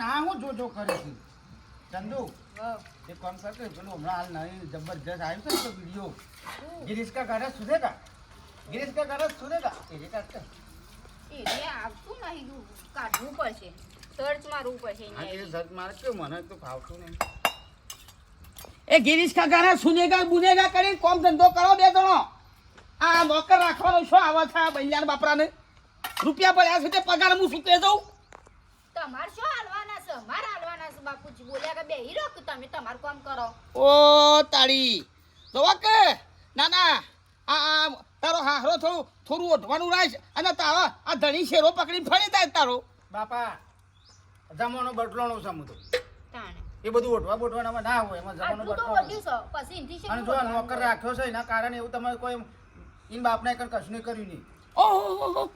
પણ હું જોજો કરું છું? હમણાં જબરજસ્ત ગિરીશ કા ઘરે સુધેગા ગિરીશ કા ઘરે સુધેગા એ રીતે એ તો ફાવતું નહીં. એ ગિરીશ કાકાના સુનેગા બુનેગા કરીને કોમ ધંધો કરો બે જણો. આ નોકર રાખવાનો શું આવા છે આ બાપરાને રૂપિયા પડ્યા છે પગાર હું શું તે જઉં? તમાર શું છે બાપુજી બોલ્યા કે બેહી રહો કે તમે તમારું કામ કરો. ઓ તાળી જોવા કે? ના ના આ આ તારો હાહરો થોડું થોડું ઓઢવાનું રાખ અને તારા આ ધણી શેરો પકડીને ફરી જાય તારો. બાપા જમાનો બટલોનો છે તાણે. એ બધું ઓઢવા બોટવાનામાં ના હોય એમાં જમાનો પછી એનથી અને જો નોકર રાખ્યો છે એના કારણે એવું તમારે કોઈ ઈન બાપને કઈ કશું નહીં કર્યું નહીં. ઓહો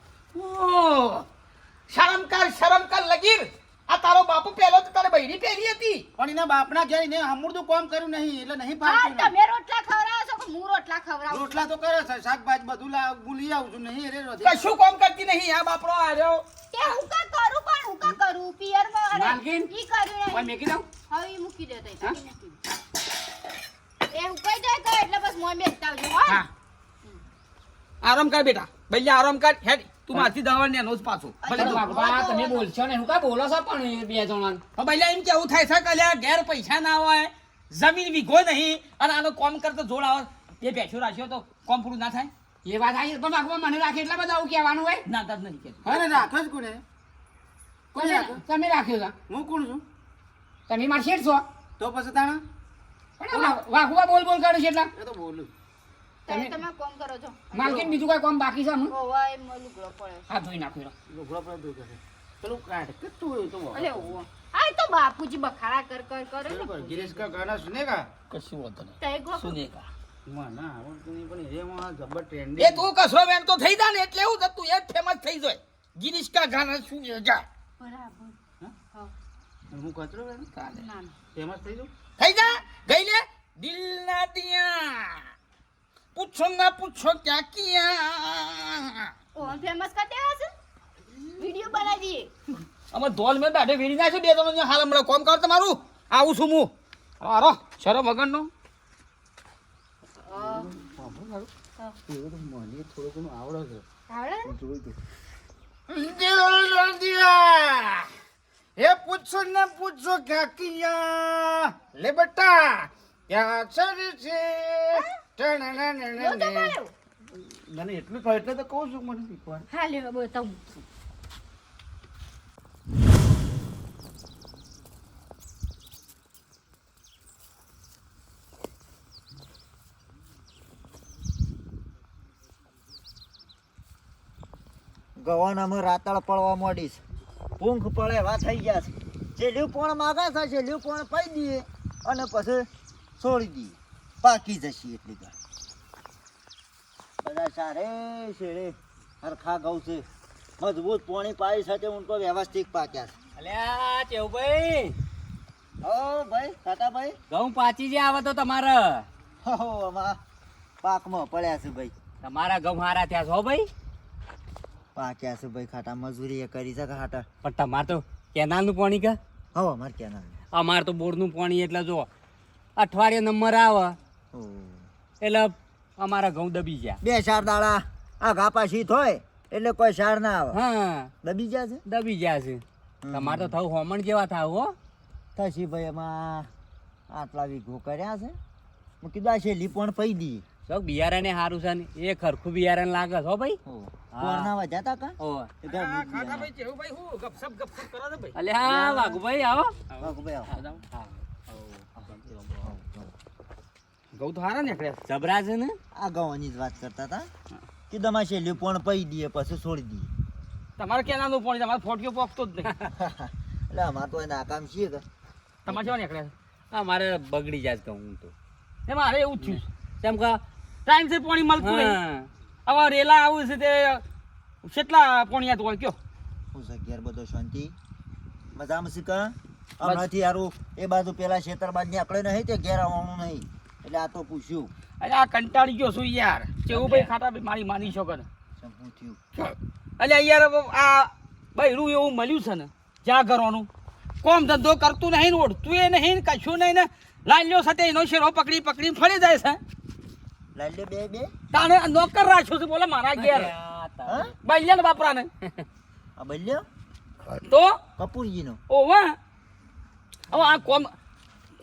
શરમકાર શરમકાર લગીર. આ તારો બાપુ પહેલો તો તારે બૈરી પહેરી હતી. પણ એના બાપના ઘેર એને હમુરદું કામ કર્યું નહીં એટલે નહીં હા તમે રોટલા ખવડાવો છો કે હું રોટલા ખવડાવું રોટલા તો કરે છે શાકભાજી બધું લાવ ભૂલી આવું છું નહીં રે રોટલા. કશું કામ કરતી નહીં આ બાપરો આવ્યો કે હું કા કરું પણ હું કા કરું? પિયરમાં અરે માલકીન? ઈ કર્યું નહીં. મેકી દઉં? હવે ઈ મૂકી દે તઈ એ હું કઈ જાય તો એટલે બસ મોય મેકતા આવજો હા. આરામ કર બેટા ભૈયા આરામ કર હેડ. તું મારથી દવા ને એનો જ પાછો. ભલે તું. બાપુ. તમે બોલશો ને હું કા બોલો છો પણ બે જણા હવે ભૈયા એમ કેવું થાય છે કલે અલ્યા ઘેર પૈસા ના હોય જમીન વીઘો નહીં અને આનો કોમ કરતો જોડ આવે. એ બેઠો રાખ્યો તો કોમ પૂરું ના થાય? એ વાત આવી પણ બાપા મને રાખે એટલા બધા આવું કહેવાનું હોય? ના તદ નહીં કહેતું. અરે રાખો જ કોને. કોને તમે રાખ્યો છે. હું કોણ છું? તમે માર શેઠ છો? તો પછી તાણા? પણ વા- બોલ બોલ કરે છે એટલા. એ તો બોલું. તમે તમે- કોમ કરો છો. માલકીન બીજું કઈ કોમ બાકી છે હું ઓવા એ મને લુગડો પડે હા ધોઈ નાખું લુગડો પડે ધોઈ કરે પેલું કાઢ કે તું તો. અલે ઓવો આ તો બાપુજી બખારા કર કર કરે ગિરીશ કા ગાના સુનેગા? કશું વાંધો નહીં. તે ગો સુનેગા. મને આવડતું નહીં પણ એમાં જબર એ તું કસરો બેન તો થઈ જા ને એટલે એવું તું એ જ ફેમસ થઈ જાય. ગિરીશ કા ગાના શું જા બરાબર. હા? હા. હું કચરો બેન? ના ના. ફેમસ થઈ જાઉં? થઈ જા ગઈ લે દિલ ના દિયા પૂછો ના પૂછો ક્યાં ક્યાં? ઓ ફેમસ કરતે છે? વિડિયો બનાવી દઈએ અમે ધોલ મેં દાઢે વીડી નાખ્યો બે તમે હાલ હમણાં. કોમ કર તમારું આવું છું હું. હારો શરમ વગરનો? એવું તો મને થોડું ઘણું આવડે આવડે છે. દિયા એ પૂછો ને પૂછો ક્યાં કિયા? લે બેટા ક્યાં ચડી છે. મને એટલું કહે એટલે તો કહું છું મને શીખવા હા લે બતાવું. ગવાનામાં રાતળ પડવા માંડીશ પૂંખ પડે એવા થઈ ગયા છે. છેલ્લું પણ માગા છે લીવ પણ પાઈ દઈએ અને પછી છોડી દઈએ. પાકી જશે એટલી ઘર બધા સારે શેરે હરખા ઘઉં છે મજબૂત પોણી પાઈ સાથે ઊંટો વ્યવસ્થિત પાક્યા છે અલ્યા ચેવભાઈ હો ભાઈ. કાકા ભાઈ. ઘઉં પાચી જે આવે તો તમારે. હો અમા પાકમાં પડ્યા છે ભાઈ. તમારા ઘઉં હારા થયા છો ભાઈ. પાક્યા છે ભાઈ ખાટા મજૂરી એ કરી છે ખાટા. પણ તમારે તો કેનાલનું પાણી કે? હો અમારે કેનાલ અમારે તો બોરનું પાણી એટલે જો અઠવાડિયે નંબર આવે. ઓ એટલે અમારા ઘઉં દબી ગયા. બે ચાર દાડા આ ઘાપા શીત હોય એટલે કોઈ સાર ના આવે. હા. દબી ગયા છે? દબી ગયા છે. તમારે તો થવું હોમણ જેવા થાવ હો. થશી ભાઈ એમાં આટલા વીઘો કર્યા છે. હું કીધું આ છેલ્લી પણ પઈ દી. તો બિયારણ સારું છે ને એ ખરખું બિયારણ લાગે છે હો ભાઈ. કોરના વધ્યા તા કા? ઓ એ ઘર આ બીજ ખાખા બિયારણ. ભાઈ કેવું ભાઈ હું ગપસપ ગપસપ કરો છો ભાઈ. અલ્યા હા વાઘુભાઈ આવો. વાઘુ ભાઈ આવો. ઘઉં તો હારા નીકળ્યા જબરા છે ને? આ ગવાની જ વાત કરતા હતા કીધું અમારે છેલ્લી પણ પઈ દઈએ પછી છોડી દઈએ. તમારે કેનાનું પાણી તમારે ફોટક્યો પોકતો જ નહીં. એટલે અમારે તો એના છીએ કે. તમારે કેવા નીકળ્યા હા મારે બગડી જાય ઘઉં તો એ મારે એવું થયું કેમ કે? ટાઈમ છે પાણી મળતું નહીં. હા. હવે રેલા આવું છે તે કેટલા પોણિયા તો હોય કયો? હું ઘેર બધો શાંતિ. મજામાં છે કા? હમણાંથી યારું એ બાજુ પેલા ખેતર બાદ નીકળે નહીં તે ઘેર આવવાનું નહીં. એટલે આ તો પૂછ્યું. અરે આ કંટાળી ગયો છું યાર. કેવું ભાઈ ખાતા ભાઈ મારી માની શકો ને? શું પૂછ્યું અલ્યા યાર આ બૈરું એવું મળ્યું છે ને જ્યાં કરવાનું કોમ ધંધો કરતું નહીં ને ઓળતું એ નહીં કશું નહીં ને. લાલ્યો સાથે એનો શેરો પકડી પકડી ફરી જાય છે. લાલ્યો બે બે. તાણે નોકર રાખ્યો છે બોલે મારા ઘેર. બલ્યા ને બાપરાને. આ બલ્યો? તો? કપૂરજીનો. ઓવા. હવે આ કોમ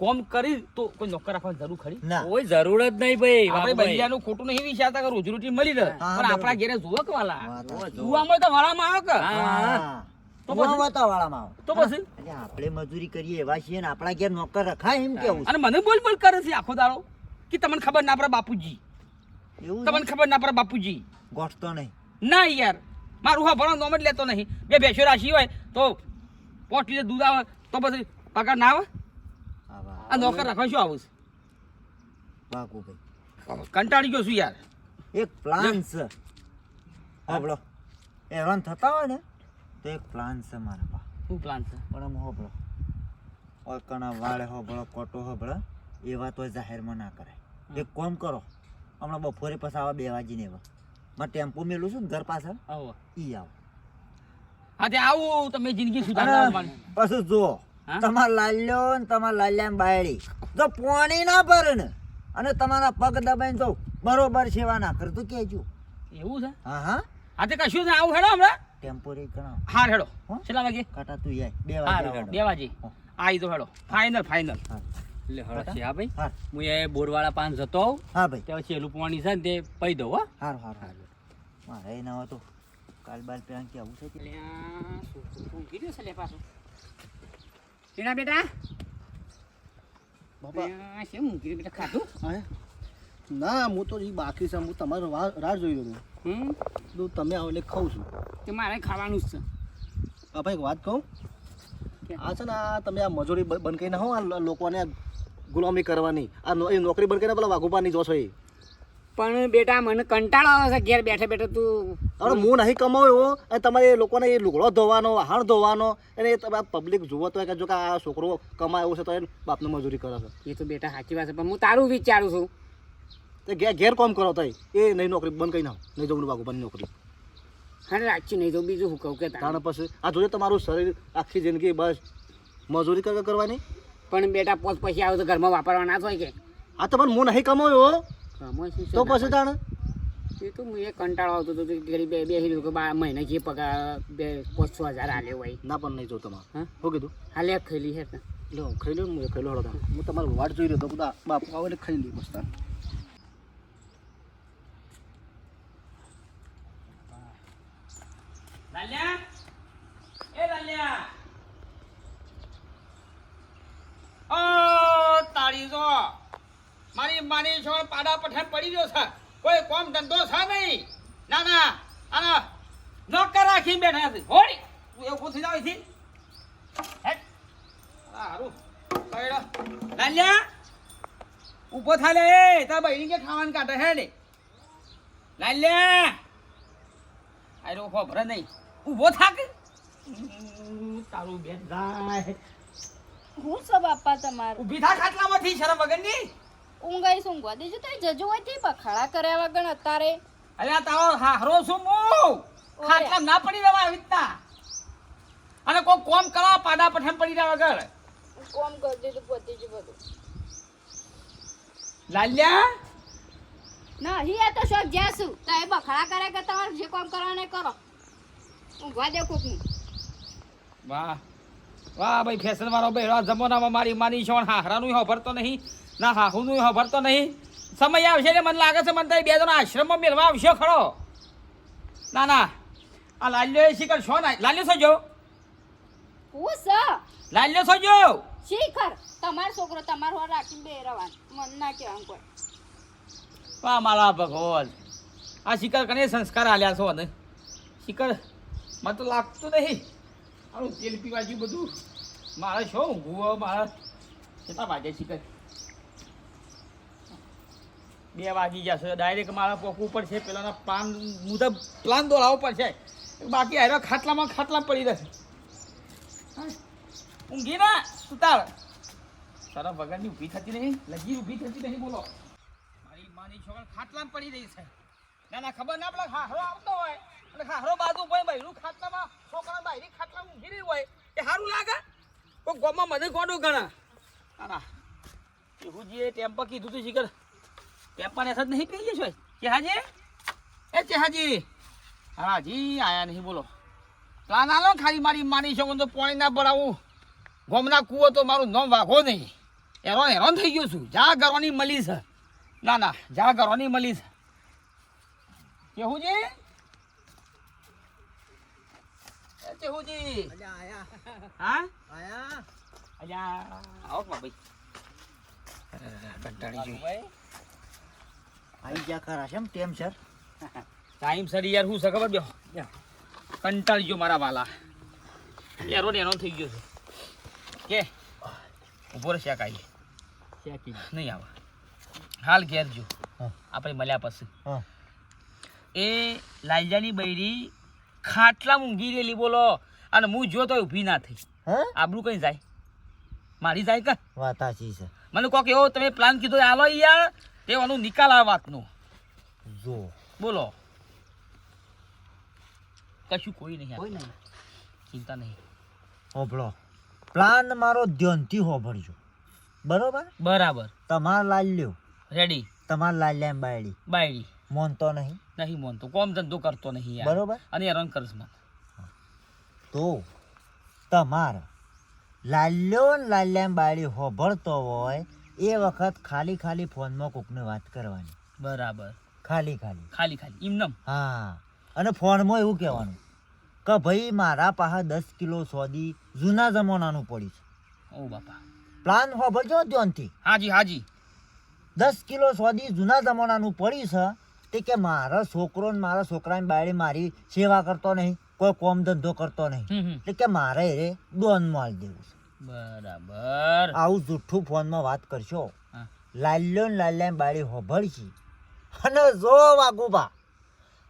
કોમ કરી તો કોઈ નોકર રાખવાની જરૂર ખરી? કોઈ જરૂર જ નહીં ભાઈ આપણે. બલ્યાનું ખોટું નહીં વિચારતા કે રોજીરોટી મળી રહે. પણ આપણા ઘેરે જુઓ કે વાલા. જુવામાં તો વાળામાં આવે કે? તો તો પછી? વાળામાં આવો. તો પછી? એટલે આપણે મજૂરી કરીએ એવા છીએ ને આપણા ઘેર નોકર રખાય એમ કેવું અને મને બોલ બોલ કરે છે આખો દાડો કે તમને ખબર ના પડે બાપુજી. તમને ખબર ના પડે બાપુજી. ગોઠતો નહીં. ના યાર. મારું હા ભણો નોમ જ લેતો નહીં. બે ભેંસો રાશી હોય તો પોટ દૂધ આવે તો પછી પગાર ના આવા? આ નોકર રાખવા શું આવું બાકુ છે કંટાળી ગયો છું યાર. એક પ્લાન છે. હોબળો હેરાન થતા હોય ને તો એક પ્લાન છે મારા પા. શું પ્લાન છે? પણ આમ હોબળો ઓકણા વાળે હોબળો કોટો હોબળો એવા તો જાહેરમાં ના કરાય. એક કોમ કરો. હમણાં બપોરે પછી આવા બે વાગીને એવા મારે ટેમ્પો મેલું છું ને ઘર પાછળ. આવો. ઈ આવો. હા તે આવું તમે જિંદગી સુધારવા પછી જુઓ. હા? તમારા લાલ્યો ને તમારા લાલ્યા બાયડી. જો પોણી ના ભરે ને અને તમારા પગ દબાઈને તો બરોબર સેવા ના કરતું કેજો. એવું છે? હા હા. આ તે કશું છે? આવું હેડો હમણાં? ટેમ્પોરી ગણો હા હેડો? કેટલા વાગે? કાટા તું યાર બે વાગે બે વાગે. આઈ તો હેડો. ફાઇનલ ફાઇનલ એટલે હળો છે હા ભાઈ. હું એ બોરવાળા પાન જતો હા ભાઈ. ત્યાં છેલું પોણી છે ને તે પઈ દઉં હો. હારું હારું હારું. મારે ના હોય તો કાલ બાલ પેલા કે આવું છે કે? ટીના બેટા બાપા આ બેટા ખાધું હા ના હું તો એ બાકી છે હું તમારો રાહ જોઈ રહ્યો છું તો તમે આવો એટલે ખાઉં છું તે મારે ખાવાનું જ છે બાપા એક વાત કહું કે? આ છે ને આ તમે આ મજૂરી બંધ કરીને હો આ લોકોને ગુલામી કરવાની આ નોકરી બંધ કરીને પેલા વાઘુપાની જોશો એ પણ બેટા મને કંટાળો આવે છે ઘેર બેઠે બેઠે તું. હવે હું નહીં કમાવ્યો અને તમારે એ લોકોને એ લુગડો ધોવાનો વાહણ ધોવાનો અને એ તમે પબ્લિક જુઓ તો કે જો કે આ છોકરો કમાય એવું છે તો એ બાપને મજૂરી કરે છે. એ તો બેટા સાચી વાત છે પણ હું તારું વિચારું છું. તો ઘેર ઘેર કોમ કરો તો એ નહીં નોકરી બંધ કરી નાખો. નહીં જવું બંધ નોકરી. હા રાખી નહીં તો બીજું હું કહું કે કારણ પછી આ જોઈએ તમારું શરીર આખી જિંદગી બસ મજૂરી કર કરવાની. પણ બેટા પોત પછી આવે તો ઘરમાં વાપરવા ના થાય કે. આ તો પણ હું નહીં છે તો પછી તાણે? એ તો હું એ કંટાળો આવતો હતો કે ઘડી બે બે હિલ કે બા મહિને જે પગાર બે પાંચ છ હજાર આલ્યો હોય. ના પણ નહીં જો તમારે હા? શું કીધું? હાલે ખેલી હે લો ખાઈ લો હું ખાઈ લો હળો હું તમારો વાટ જોઈ રહ્યો તો બધા બાપુ આવે એટલે ખાઈ લઈ મસ્ત લાલ્યા? એ લાલ્યા? ઓ તાળી જો. મારી મારી છો પાડા પઠાણ પડી ગયો છે. કોઈ કોમ ધંધો છે નહીં. ના ના આના નોકર રાખી બેઠા છે. હોડી તું એવું પૂછી જાવ છે લાલ્યા ઊભો થાલે એ તાર બહેરી કે ખાવાનું કાઢે હે ને? લાલ્યા. આયરો ખબર નહીં. ઊભો થાક તારું બેન જાય હું સબ આપા તમારું? ઊભી થા ખાટલામાંથી? શરમ વગરની? ઊંઘાઈ ઊંઘવા દેજો તો જજો હોય તે બખાડા કર્યા વગર અત્યારે. આ તારો હારો છું હું ખાટલા ના પડી રહેવા આવી રીતના. અને કોઈ કોમ કરવા પાડા પઠાણ પડી રહ્યા વગર. કોમ કરી દીધું પતી જ બધું. લાલ્યા? ના હી આ તો શોખ જ્યાં છું. તો એ બખાડા કર્યા કે તમારે જે કામ કરવાને કરો. ઊંઘવા દે કોકનું વાહ. વાહ ભાઈ ફેશન વાળો ભાઈ જમાનામાં મારી માની છો હાહરાનું હોભરતો નહીં. ના હા હું હાહુનું હોભરતો નહીં. સમય આવશે ને મને લાગે છે મને તારી બે જણા આશ્રમમાં મેળવા આવશે ખરો. ના ના. આ લાલ્યો એ શિખર છો ના? લાલ્યો સોજો હું સ. લાલ્યો સોજો શિખર. તમારો છોકરો તમારો હોર રાખીને બે રવાન મન ના કહેવાનું કોઈ. વાહ મારા ભગવાન. આ શિખર કને સંસ્કાર આલ્યા છો ને શિખર મને તો લાગતું નહીં. આનું તેલ પીવાજી બધું. મારે શું ઊંઘવું મારા કેટલા વાગે શિખર? બે વાગી જશે ડાયરેક્ટ મારા પોકવું પડશે પેલાના પ્લાન મુજબ પ્લાન દોડાવવો પડશે. બાકી હારો ખાટલામાં ખાટલા પડી રહેશે? ઊંઘી ના, સુતાર. તારા વગરની ઊભી થતી નહીં? લગી ઊભી થતી નહીં, બોલો. મારી માની છોકરા ખાટલામાં પડી રહી છે. ના ના, ખબર ના પડે હારો આવતો હોય. અને હારો બાજુ હોય બહેરું ખાટલામાં છોકરા બહેરી ખાટલા ઊંઘી રહી હોય. એ સારું લાગે? કોઈ ગોમાં મને ગોડું ગણા એવું જેમ ટેમ્પા કીધું તું શીખર ને જ નહીં પી જશો ચેહાજી? એ ચેહાજી! હાજી આયા નહીં બોલો. પ્લાન આલો ખાલી મારી માની શકો તો પાણી ના ભરાવું. ગોમના કૂવો તો મારું નામ વાઘો નહીં. હેરાન હેરાન થઈ ગયો છું. જા કરવાની મળી છે. ના ના જા કરવાની મળી છે. કેહુજી એ કેહુજી હા? આવો ભાઈ. કંટાળી જોઈ આવી ગયા ખરા છે એમ? ટેમ સર ટાઈમ સર યાર હું છે ખબર? બેહો કંટાળી ગયો મારા વાલા. એરો ને એનો થઈ ગયો છે. કે? ઊભો રહે શાક આવી નહીં આવે. હાલ ઘેર જો. આપણે મળ્યા પછી. એ લાલજાની બૈરી ખાટલા ઊંઘી રહેલી બોલો. અને હું જો તો ઊભી ના થઈ. હા? આબરું કઈ જાય? મારી જાય કે? વાત સાચી છે. મને કોક એવો તમે પ્લાન કીધો આલો યાર તેવાનો નિકાલ આ વાતનો. જો. બોલો. કશું કોઈ નહીં કોઈ નહીં. ચિંતા નહીં. હોભળો. પ્લાન મારો ધ્યાનથી હોભળજો. બરોબર? બરાબર. તમાર લાલ્યો રેડી તમાર લાલ્યા બાયડી. બાયડી. મોનતો નહીં. નહીં મોનતો. કોમ ધંધો કરતો નહીં યાર. બરોબર? અને હેરાન કરસ મને તો તમાર લાલ્યો લાલ્યા બાયડી હોભળતો હોય એ વખત ખાલી ખાલી ફોનમાં કોકને વાત કરવાની. બરાબર. ખાલી ખાલી. ખાલી ખાલી. એમનમ હા. અને ફોનમાં એવું કહેવાનું કે ભાઈ મારા પાસે દસ કિલો સોદી જૂના જમાનાનું પડી છે. ઓ બાપા. પ્લાન હોભળજો ધ્યાનથી હાજી હાજી. દસ કિલો સોદી જૂના જમાનાનું પડી છે તે કે મારા છોકરો ને મારા છોકરાની બાયડી મારી સેવા કરતો નહીં કોઈ કોમ ધંધો કરતો નહીં. એટલે કે મારે એ દોન માલ દેવું છે. બરાબર. આવું જુઠ્ઠું ફોનમાં વાત કરશો. લાલ્યો ને લાલ્યા બાળી હોભળશી. અને જો વાગુભા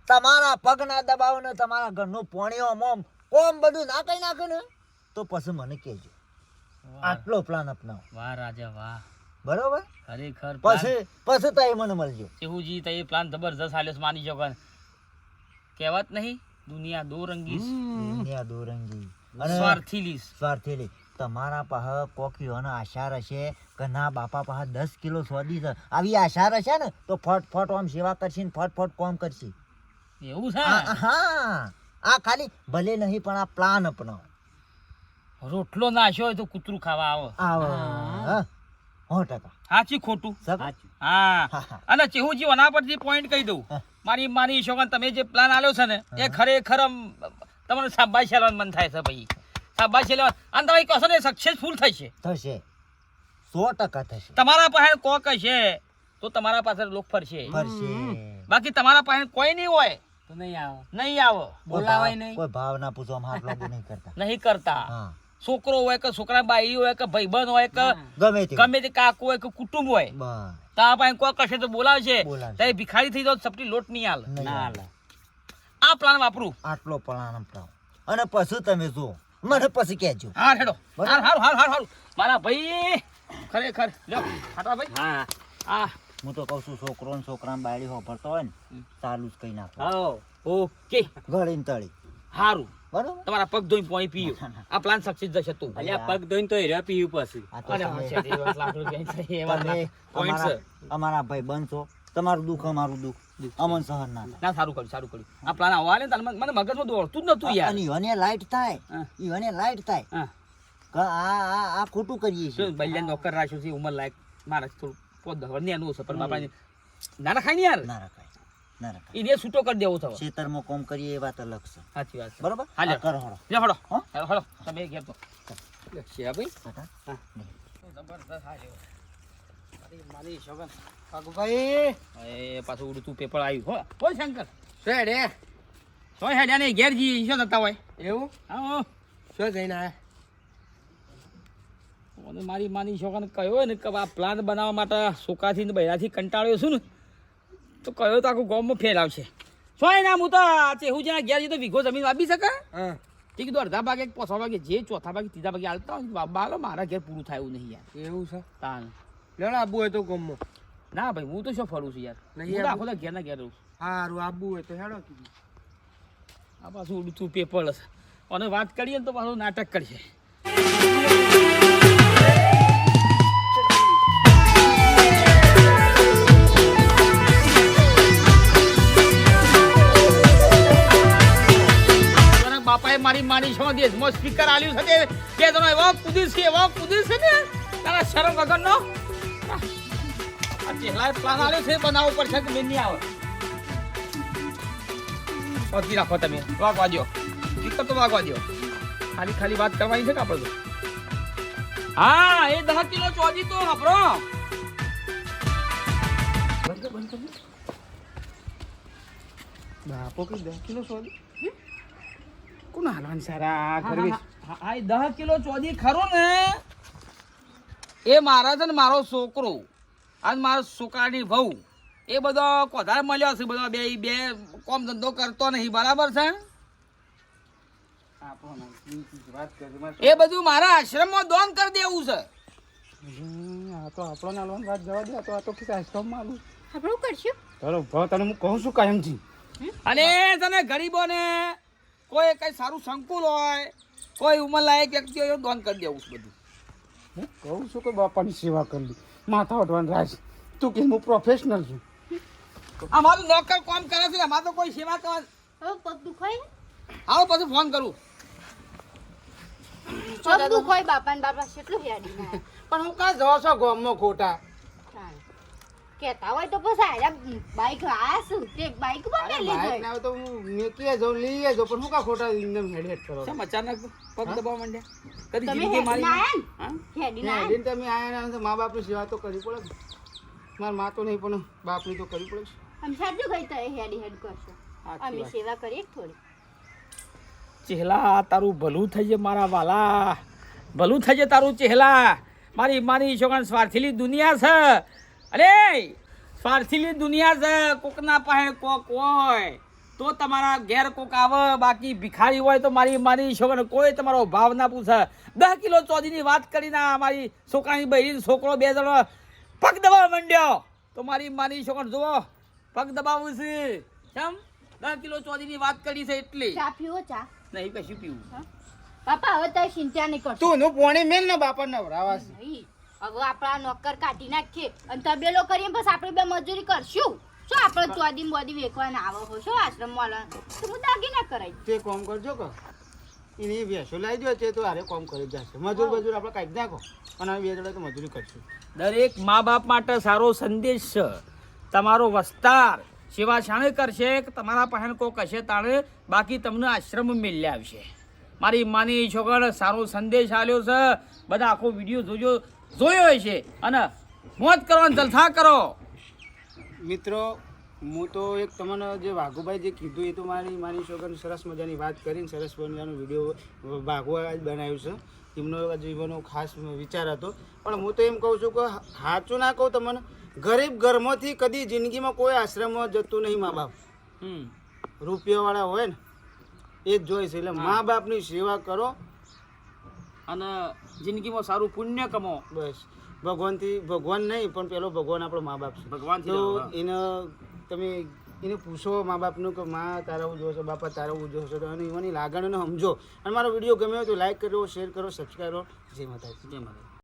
તમારા પગ ના દબાવો ને તમારા ઘરનું પોણીઓ મોમ કોમ બધું ના કઈ નાખે ને તો પછી મને કહેજો. આટલો પ્લાન અપનાવો. વાહ રાજા વાહ. બરોબર? ખરેખર પછી પછી તઈ મને મળજો. શિવજી તઈ પ્લાન જબરજસ્ત આલ્યો માની શકો કહેવત નહીં દુનિયા દો રંગી દુનિયા દોરંગી. રંગી સ્વાર્થી લીસ સ્વાર્થેલી. તમારા પાસે કોક આશાર આશા રહેશે કે ના બાપા પાસે દસ કિલો સોદી છે. આવી આશા રહેશે ને તો ફટ ફટ આમ સેવા કરશે ને ફટ ફટ કોમ કરશે. એવું છે? હા. આ ખાલી ભલે નહીં પણ આ પ્લાન અપનાવો. રોટલો નાશ્યો હોય તો કૂતરું ખાવા આવે. આવો. હો. સો ટકા. સાચી ખોટું. હા. અને ચેહુજી ઓના પરથી પોઈન્ટ કહી દઉં. મારી મારી શોકન તમે જે પ્લાન આલ્યો છે ને એ ખરેખર તમને શાબાશ લેવાનું મન થાય છે ભાઈ. શાબાશ લેવા. અને તમે કહો છો ને સક્સેસફુલ થશે. થશે. સો ટકા થશે. તમારા પાસે કોક હશે તો તમારા પાસે લોક ફરશે. ફરશે. બાકી તમારા પાસે કોઈ નહીં હોય. તો નહીં આવો. નહીં આવો. બોલાવાય નહીં. કોઈ ભાવ ના પૂછો આમ હાથ લાગુ નહીં કરતા. નહીં કરતા. છોકરો હોય કે છોકરા બાઈ હોય કે ભાઈબંધ હોય કે ગમે તે ગમે તે કાકુ હોય કે કુટુંબ હોય. તા પાસે કોઈ કશે તો બોલાવશે બોલાવશે. ભિખારી થઈ જાવ સપટી લોટ નહીં હાલ. ના હાલે. આ પ્લાન વાપરું. આટલો પ્લાન અને પછી તમે જુઓ. મને પછી કહેજો. હા હેડો. હાર હાર હાર હાર મારા ભાઈ. ખરેખર. લ્યો હાટા ભાઈ. હા. આ હું તો કહું છું છોકરો ને છોકરા બાયડી હોભરતો હોય ને ચાલુ જ કઈ નાખો. ઓકે. ગળીને તળી. સારું બરોબર? તમારા પગ ધોઈને પાણી પીયો આ પ્લાન સક્સેસ જશે તું. અલ્યા પગ ધોઈને તો હેર્યા પીવું પછી. અમારા ભાઈ બનશો. તમારું દુઃખ અમારું દુઃખ. અમન સહન ના ના સારું કર્યું સારું કર્યું. આ પ્લાન આવવા ને તાર મને મગજમાં દોડતું જ નતું યાર. અને ઈવને લાઈટ થાય. ઈવને લાઈટ થાય. આ આ આ ખોટું કરીએ છીએ. શું બલ્યાને નોકર રાખ્યો છે ઉંમર લાયક. મારા થોડું પોત ધવર ને એનું છે પણ બાપા ના રખાય ને યાર. ના રખાય. ના રખાય. એને છૂટો કરી દેવો થયો ખેતરમાં કોમ કરીએ એ વાત અલગ છે. સાચી વાત બરોબર? હાલે કરો હળો. લે હળો? હળો તમે ઘેર તો. છે ભાઈ. હા. જબરદસ્ત હા મારી એ પાછું ઉડતું પેપર આવ્યું હો. બોલ શંકર. શેડે સોય હેડ્યા ને ઘેર જઈએ શું થતા હોય. એવું? હા શું જઈને આયા? અને મારી માની છોકરાને કયો ને કે આ પ્લાન બનાવવા માટે સુકાથી ને બૈરાથી કંટાળ્યો છું ને તો કયો તો આખું ફેર ફેલાવશે સોય ના હું તો ચેહુ જેના ઘેર તો વીઘો જમીન વાપી શકે? હા. તે કીધું અડધા ભાગે પોસા ભાગે જે ચોથા ભાગે ત્રીજા ભાગે હાલતા હોય બાબા મારા ઘેર પૂરું થાય એવું નહીં યાર. એવું છે? તાન લેણ આબુ હોય તો ગમો. ના ભાઈ હું તો શું ફરું છું યાર? નહીં આખો તો ઘેર ના ઘેર રહું સારું આબુ હોય તો હેડો કીધું. આ પાછું ઉડતું પેપર હશે. અને વાત કરીએ ને તો પાછું નાટક કરશે. તારા બાપાએ મારી માની છો દેશમાં સ્પીકર આલ્યું છે તે કે તને એવો કુદી છે એવો કુદી છે ને? તારા શરમ વગરનો? ચેહલાએ પ્લાન છે બનાવવો પડશે કે મેં નહીં આવે. પહોંચી રાખો તમે વાગવા દો ટિકટ તો વાગવા દો ખાલી ખાલી વાત કરવાની છે કે આપણે તો. હા એ દસ કિલો ચોજી તો. બાપો કઈ દસ કિલો ચોજી? કોણ હાલવાની સારા કરવી હા, હા, એ દસ કિલો ચોજી ખરો ને. એ મારા છે ને મારો છોકરો. અને મારો સુકાની વહુ. એ બધો કોધાર મળ્યો છે બધો બે બે કોમ ધંધો કરતો નહીં બરાબર છે? એ બધું મારા આશ્રમમાં દોન કરી દેવું છે. આ તો આપણો લોન વાત જવા દે આ તો આ તો કીધું આશ્રમમાં આલું આપણે શું કરશું. તારો ભાવ તને હું કહું છું કાયમથી. અને તને ગરીબોને કોઈ કઈ સારું સંકુલ હોય કોઈ ઉંમરલાયક વ્યક્તિ હોય દોન કરી દેવું છે બધું. હું કહું છું કે બાપાની સેવા કરવી. માથા ઉઠવાનું રાજ. તું કે હું પ્રોફેશનલ છું. અમારું નોકર કામ કરે છે અમારે તો કોઈ સેવા કરવા હવે પગ દુખાય આવો પછી ફોન કરું. પગ દુખાય બાપા ને બાપા કેટલું હેડી પણ હું કાં જવા છો ગામમાં ખોટા? કેતા હોય તો પછી આયા બાઈક શું તે બાઈક પર મેલી બાઈક ગઈ ના તો હું મેકીએ જો લઈએ જો પણ હું કા ખોટા એકદમ હેડ હેડ કરો? સમ અચાનક પગ દબાવ માંડ્યા? કદી જિંદગી મારી ના? ને હેડી ના? હેડી તમે આયા ના મા બાપની સેવા તો કરવી પડે માર મા તો નહીં પણ બાપની તો કરવી પડે છે. આમ સાચું ગઈ તો હેડી હેડ કરશો. અમે સેવા કરીએ થોડી? ચહેલા તારું ભલું થઈ જાય મારા વાલા. ભલું થઈ જાય તારું ચહેલા. મારી મારી છોકરા સ્વાર્થીલી દુનિયા છે. અરે સ્વાર્થીલી દુનિયા છે કોકના પાસે કોક હોય તો તમારા ઘેર કોક આવે બાકી ભિખારી હોય તો મારી મારી છોકરાને કોઈ તમારો ભાવ ના પૂછે. દસ કિલો ચોદીની વાત કરીને મારી છોકરાની બહેરી છોકરો બે જણો પગ દબાવ માંડ્યો. તો મારી મારી છોકર જુઓ પગ દબાવું છે. કેમ? દસ કિલો ચોદીની વાત કરી છે એટલી. ચા પીવો ચા. નહીં કશું પીવું. બાપા હવે તો ચિંતા નહીં કરતું તું નું પોણી મેલ ને બાપા નવરાવા છે. નહીં. હવે આપણા નોકર કાઢી નાખીએ અને તબેલો કરીએ બસ આપણે બે મજૂરી કરશું. શું આપણે ચોદી બોદી વેકવાના આવે હો? શું આશ્રમ વાળા? તો હું દાગીના કરાય તે કોમ કરજો કે. એની ભેંસો લાવી દો તે તો હારે કોમ કરી જશે. મજૂર મજૂર આપણે કાઢી નાખો. અને બે જોડે તો મજૂરી કરશું. દરેક મા બાપ માટે સારો સંદેશ છે. તમારો વસ્તાર સેવા શાણે કરશે કે તમારા પાસે કોક હશે તાણે બાકી તમને આશ્રમ મેળ્યા આવશે. મારી માની છોકરા સારો સંદેશ આવ્યો છે. બધા આખો વીડિયો જોજો. જોયો છે. અને મોજ કરો અને જલસા કરો. મિત્રો હું તો એક તમને જે વાઘુભાઈ જે કીધું એ તો મારી મારી છોકરાની સરસ મજાની વાત કરીને સરસ મજાનો વીડિયો વાઘુભાઈ જ બનાવ્યું છે. એમનો જીવનનો ખાસ વિચાર હતો. પણ હું તો એમ કહું છું કે સાચું ના કહું તમને ગરીબ ઘરમાંથી કદી જિંદગીમાં કોઈ આશ્રમમાં જતું નહીં મા બાપ. હમ. રૂપિયાવાળા હોય ને એ જ જોઈશે એટલે મા બાપની સેવા કરો અને જિંદગીમાં સારું પુણ્ય કમો બસ. ભગવાનથી ભગવાન નહીં પણ પેલો ભગવાન આપણો મા બાપ છે. ભગવાન તો એને તમે એને પૂછો મા બાપનું કે મા તારા ઉજો છો બાપા તારા ઉજો છો તો અને એની લાગણીને સમજો. અને મારો વીડિયો ગમ્યો તો લાઈક કરો શેર કરો સબસ્ક્રાઈબ કરો. જય માતાજી. જય માતા